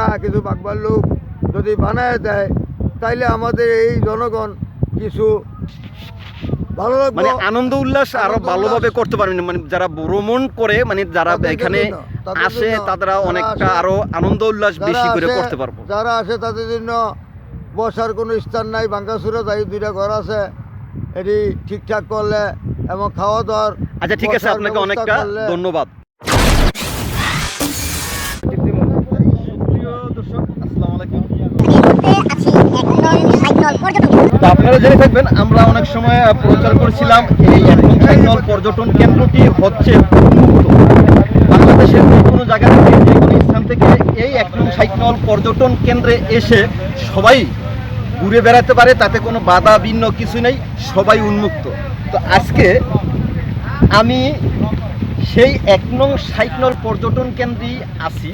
ছাড়া কিছু বাগবার লোক যদি বানায় দেয় তাইলে আমাদের এই জনগণ কিছু ভালো মানে আনন্দ উল্লাস আরও ভালোভাবে করতে পারবেন। মানে যারা ভ্রমণ করে মানে যারা এখানে আসে তারা অনেকটা আরও আনন্দ উল্লাস বেশি করে করতে পারব। যারা আসে তাদের জন্য বসার কোনো স্থান নাই বাঙ্গাসুরে যাই দুইটা ঘর আছে এটি ঠিকঠাক করলে এবং খাওয়া দাওয়ার আচ্ছা ঠিক আছে আপনাকে অনেকটা ধন্যবাদ। আপনারা জেনে থাকবেন, আমরা অনেক সময় প্রচার করেছিলাম এই একদম সাইকেল পর্যটন কেন্দ্রটি হচ্ছে বাংলাদেশের যে কোনো জায়গা থেকে, যে কোনো স্থান থেকে এই একদম সাইকেল পর্যটন কেন্দ্রে এসে সবাই ঘুরে বেড়াতে পারে, তাতে কোনো বাধা ভিন্ন কিছু নেই, সবাই উন্মুক্ত। তো আজকে আমি সেই এক নং সাইকেল পর্যটন কেন্দ্রেই আছি।